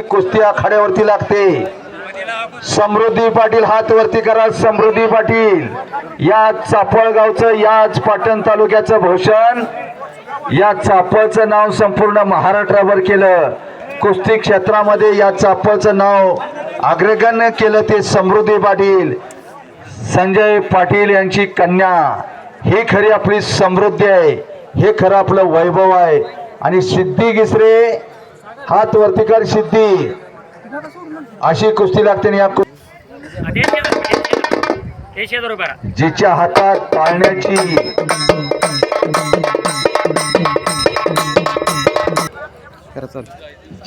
कुस्ती आखाड्यावरती लागते. समृद्धी पाटील हात वरती करा समृद्धी पाटील. या चापळगावचं याच पाटण तालुक्याचं भूषण. या चापळचं नाव संपूर्ण महाराष्ट्रावर केलं. कुस्ती क्षेत्रामध्ये या चापळचं नाव अग्रगण्य केलं ते समृद्धी पाटील. संजय पाटील यांची कन्या. ही खरी आपली समृद्धी आहे. हे खरं आपलं वैभव आहे. आणि सिद्धी गिसरे हात वरती कर सिद्धी. अशी कुस्ती लागते या जिच्या हातात पाळण्याची.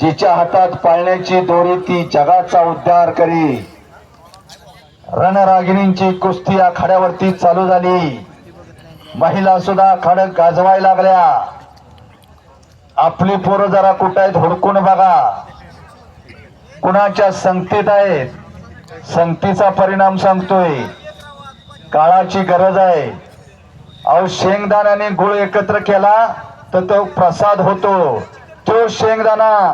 जिच्या हातात पाळण्याची दोरी ती जगाचा उद्धार करी. रणरागिणींची कुस्ती आखाड्यावरती चालू झाली. महिला सुद्धा खडक गाजवाय लागल्या. आपली पोरं जरा कुठं आहेत हुडकून बघा. कुणाच्या संगतीत आहेत संगतीचा परिणाम सांगतोय. काळाची गरज आहे. अहो शेंगदाण्याने गुळ एकत्र केला तर तो प्रसाद होतो. तो शेंगदाणा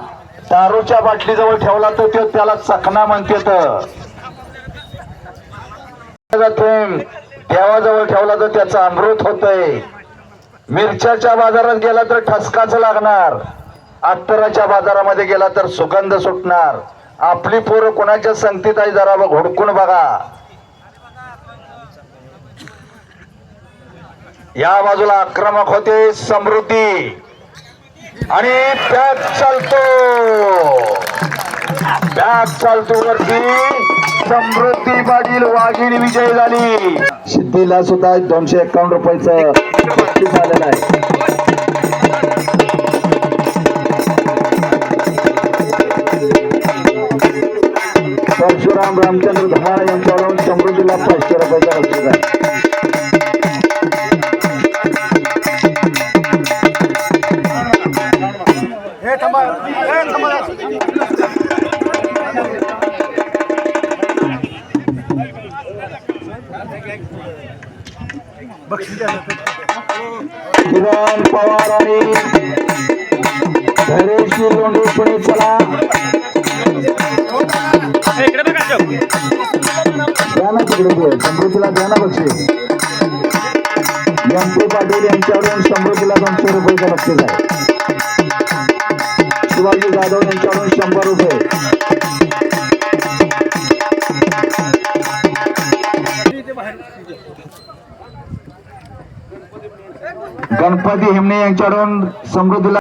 दारूच्या बाटली जवळ ठेवला तर तो त्याला चकना म्हणते देवाजवळ ठेवला तर त्याचं अमृत होतंय. मिरच्याच्या बाजारात गेला तर ठसकाच लागणार. अत्तराच्या बाजारामध्ये गेला तर सुगंध सुटणार. आपली पोरं कोणाच्या संगतीत आहे जरा बघ हुडकून बघा. या बाजूला आक्रमक होते समृद्धी. आणि बॅग चालतो. बॅग चालतो वरती. समृद्धी पाटील वाघिणी विजय झाली. सिद्धीला सुद्धा दोनशे एकावन्न रुपयाचं. बक्षीस आहे परशुराम रामचंद्र धमाळ यांच्याकडून समृद्धीला पाचशे रुपयाचा बक्षीस आहे किरण पवार आणि धैर्यशील लोंढे पुणे चला ए, इकडे बघा अशोक. द्या ना तिकडे ते, समृद्धीला द्या ना बक्षीस एम पी पाटील यांच्याकडून समृद्धीला दोनशे रुपयाचं बक्षीस आहे शिवाजी जाधव यांच्याकडून शंभर रुपये गणपती हिमणे यांच्याकडून समृद्धीला